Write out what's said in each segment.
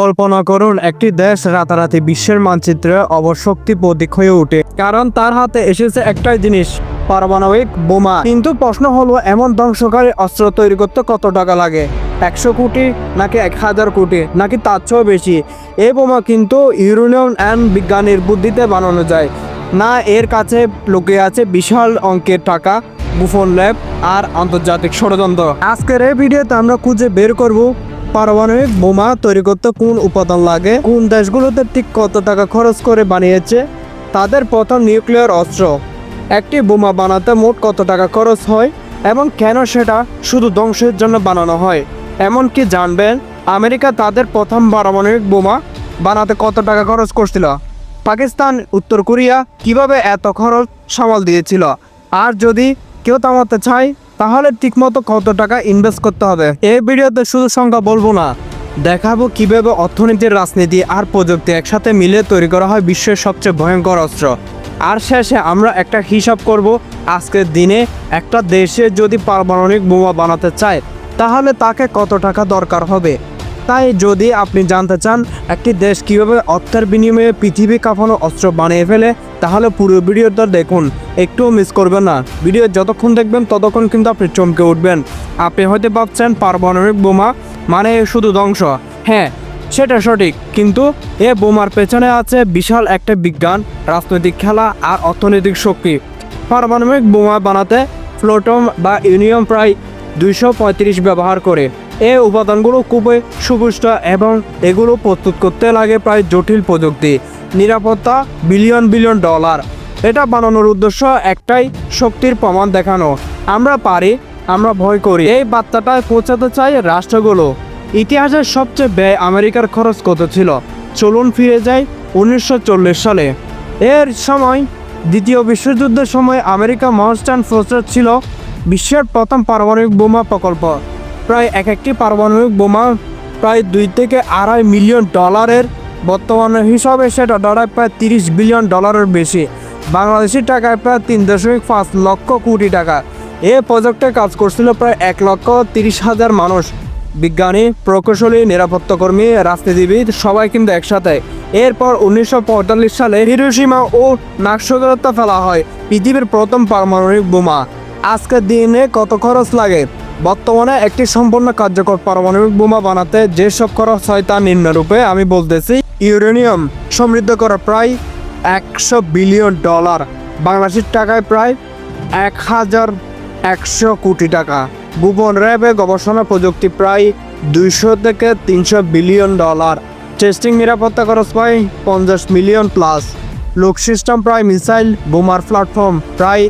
কল্পনা করুন, একটি দেশ রাতারাতি বিশ্বের মানচিত্রে অবশক্তি প্রতীক হয়ে ওঠে, কারণ তার হাতে এসেছে একটাই জিনিস, পারমাণবিক বোমা। কিন্তু প্রশ্ন হলো, এমন ধ্বংসকারী অস্ত্র তৈরি করতে কত টাকা লাগে? একশো কোটি, নাকি এক হাজার কোটি, নাকি তার চেয়েও বেশি? এই বোমা কিন্তু ইউরেনিয়াম অ্যান্ড বিজ্ঞানীর বুদ্ধিতে বানানো যায়। না, এর কাছে লুকিয়ে আছে বিশাল অঙ্কের টাকা গুফন ল্যাব আর আন্তর্জাতিক ষড়যন্ত্র। আজকের এই ভিডিওতে আমরা খুঁজে বের করব পারমাণবিক বোমা তৈরি করতে কোন উপাদান লাগে? কোন দেশগুলোতে ঠিক কত টাকা খরচ করে বানিয়েছে? তাদের প্রথম নিউক্লিয়ার অস্ত্র। একটি বোমা বানাতে মোট কত টাকা খরচ হয়? এবং কেন সেটা শুধু ধ্বংসের জন্য বানানো হয়? এমনকি জানবেন? আমেরিকা তাদের প্রথম পারমাণবিক বোমা বানাতে কত টাকা খরচ করছিল? পাকিস্তান, উত্তর কোরিয়া কীভাবে এত খরচ সামাল দিয়েছিল? আর যদি কেউ থামাতে চায় তাহলে ঠিকমতো কত টাকা ইনভেস্ট করতে হবে? এই ভিডিওতে শুধু সংখ্যা বলব না, দেখাবো কীভাবে অর্থনীতির রাজনীতি আর প্রযুক্তি একসাথে মিলে তৈরি করা হয় বিশ্বের সবচেয়ে ভয়ঙ্কর অস্ত্র। আর শেষে আমরা একটা হিসাব করব, আজকের দিনে একটা দেশে যদি পারমাণবিক বোমা বানাতে চায়, তাহলে তাকে কত টাকা দরকার হবে? তাই যদি আপনি জানতে চান একটি দেশ কীভাবে অর্থের বিনিময়ে পৃথিবী কাঁপানো অস্ত্র বানিয়ে ফেলে, তাহলে পুরো ভিডিওটা দেখুন। একটুও মিস করবেন না। ভিডিও যতক্ষণ দেখবেন, ততক্ষণ কিন্তু আপনি চমকে উঠবেন। আপনি হয়তো ভাবছেন পারমাণবিক বোমা মানে শুধু ধ্বংস। হ্যাঁ সেটা সঠিক। কিন্তু এ বোমার পেছনে আছে বিশাল একটা বিজ্ঞান, রাজনৈতিক খেলা আর অর্থনৈতিক শক্তি। পারমাণবিক বোমা বানাতে ফ্লোটম বা ইউনিয়ম প্রায় দুইশো পঁয়ত্রিশ ব্যবহার করে। এই উপাদানগুলো খুবই সুপুষ্ট এবং এগুলো প্রস্তুত করতে লাগে প্রায় জটিল প্রযুক্তি। নিরাপত্তা, বিলিয়ন বিলিয়ন ডলার। এটা বানানোর উদ্দেশ্য একটাই, শক্তির প্রমাণ দেখানো। আমরা পারি, আমরা ভয় করি। এই বার্তাটায় পৌঁছাতে চাই রাষ্ট্রগুলো। ইতিহাসের সবচেয়ে ব্যয় আমেরিকার খরচ কত ছিল? চলুন ফিরে যাই উনিশশো চল্লিশ সালে। এর সময়, দ্বিতীয় বিশ্বযুদ্ধের সময় আমেরিকা মহাস্টান ফোর্সেস ছিল বিশ্বের প্রথম পারমাণবিক বোমা প্রকল্প। প্রায় এক একটি পারমাণবিক বোমা প্রায় দুই থেকে আড়াই মিলিয়ন ডলারের। বর্তমানে হিসাবে সেটা দাঁড়ায় প্রায় তিরিশ বিলিয়ন ডলারের বেশি। বাংলাদেশি টাকায় প্রায় তিন দশমিক পাঁচ লক্ষ কোটি টাকা। এ প্রজেক্টে কাজ করছিল প্রায় এক লক্ষ তিরিশ হাজার মানুষ। বিজ্ঞানী, প্রকৌশলী নিরাপত্তাকর্মী রাজনীতিবিদ সবাই কিন্তু একসাথে। এরপর উনিশশো পঁয়তাল্লিশ সালে হিরোসীমা ও নাকশগরতা ফেলা হয় পৃথিবীর প্রথম পারমাণবিক বোমা। আজকের দিনে কত খরচ লাগে? বর্তমানে একটি সম্পূর্ণ কার্যকর পারমাণবিক বোমা বানাতে যেসব খরচ হয় তা নিম্নরূপে আমি বলতেছি, ইউরেনিয়াম সমৃদ্ধ করা প্রায় একশো বিলিয়ন ডলার, বাংলাদেশের টাকায় প্রায় এক হাজার একশো কোটি টাকা। গোপন র্যাবে গবেষণা প্রযুক্তি প্রায় দুইশো থেকে তিনশো বিলিয়ন ডলার। টেস্টিং নিরাপত্তা খরচ প্রায় পঞ্চাশ মিলিয়ন প্লাস। লোক সিস্টেম প্রায় মিসাইল, বোমার প্ল্যাটফর্ম প্রায়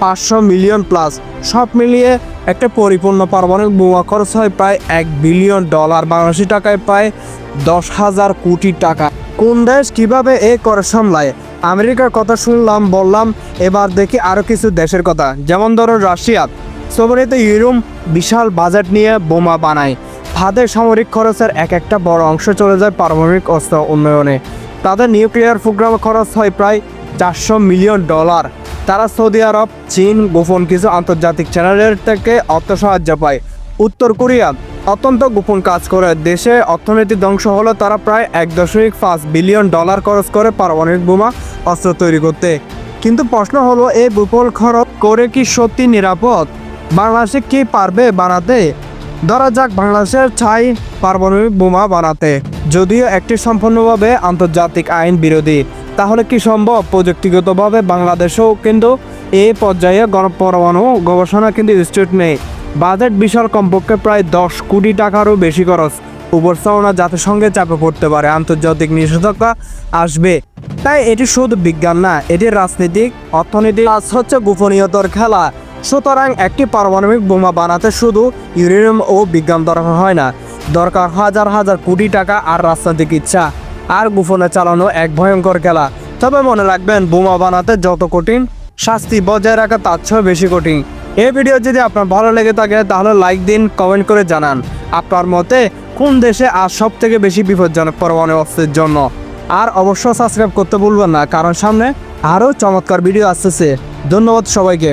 পাঁচশো মিলিয়ন প্লাস সব মিলিয়ে একটা পরিপূর্ণ পারমাণবিক বোমা খরচ হয় প্রায় এক বিলিয়ন ডলার বাংলাদেশি টাকায় প্রায় দশ হাজার কোটি টাকা। কোন দেশ কীভাবে এ করে সামলায়? আমেরিকার কথা শুনলাম, বললাম, এবার দেখি আরও কিছু দেশের কথা। যেমন ধরো রাশিয়া। সোভিয়েত ইউরোপ বিশাল বাজেট নিয়ে বোমা বানায়। তাদের সামরিক খরচের এক একটা বড় অংশ চলে যায় পারমাণবিক অস্ত্র উন্নয়নে। তাদের নিউক্লিয়ার প্রোগ্রাম খরচ হয় প্রায় চারশো মিলিয়ন ডলার তারা সৌদি আরব, চীন, গোপন কিছু আন্তর্জাতিক চ্যানেলের থেকে অর্থ সাহায্য পায়। উত্তর কোরিয়া, অত্যন্ত গোপন কাজ করে। দেশে অর্থনীতি ধ্বংস হলে তারা প্রায় এক দশমিক পাঁচ বিলিয়ন ডলার খরচ করে পারমাণবিক বোমা, অস্ত্র তৈরি করতে। কিন্তু প্রশ্ন হলো, এই বিপুল খরচ করে কি সত্যি নিরাপদ? বাংলাদেশে কি পারবে বানাতে? ধরা যাক বাংলাদেশের ছাই পারমাণবিক বোমা বানাতে। যদিও একটি সম্পূর্ণভাবে আন্তর্জাতিক আইন বিরোধী। তাহলে কি সম্ভব? প্রযুক্তিগতভাবে বাংলাদেশেও কিন্তু এই পর্যায়ে গণপরমাণু গবেষণা কিন্তু ইনস্টিটিউট নেই। বাজেট বিশাল কমপক্ষে প্রায় দশ কোটি টাকারও বেশি খরচ। উপস্থাপনা জাতিসংঘে চাপে পড়তে পারে। আন্তর্জাতিক নিষেধাজ্ঞা আসবে। তাই এটি শুধু বিজ্ঞান না, এটি রাজনীতিক, অর্থনীতি আজ হচ্ছে গোপনীয়তার খেলা। সুতরাং একটি পারমাণবিক বোমা বানাতে শুধু ইউরেনিয়াম ও বিজ্ঞান দরকার হয় না। দরকার হাজার হাজার কোটি টাকা আর রাজনৈতিক ইচ্ছা। আর গোপনে চালানো এক ভয়ঙ্কর খেলা। তবে মনে রাখবেন, বোমা বানাতে যত কঠিন শাস্তি বজায় রাখা তার চেয়েও বেশি কঠিন। এই ভিডিও যদি আপনার ভালো লেগে থাকে, তাহলে লাইক দিন, কমেন্ট করে জানান। আপনার মতে, কোন দেশে আর সব থেকে বেশি বিপজ্জনক পরমাণু অস্ত্রের জন্য আর অবশ্যই সাবস্ক্রাইব করতে ভুলবেন না, কারণ সামনে আরও চমৎকার ভিডিও আসতেছে। ধন্যবাদ সবাইকে।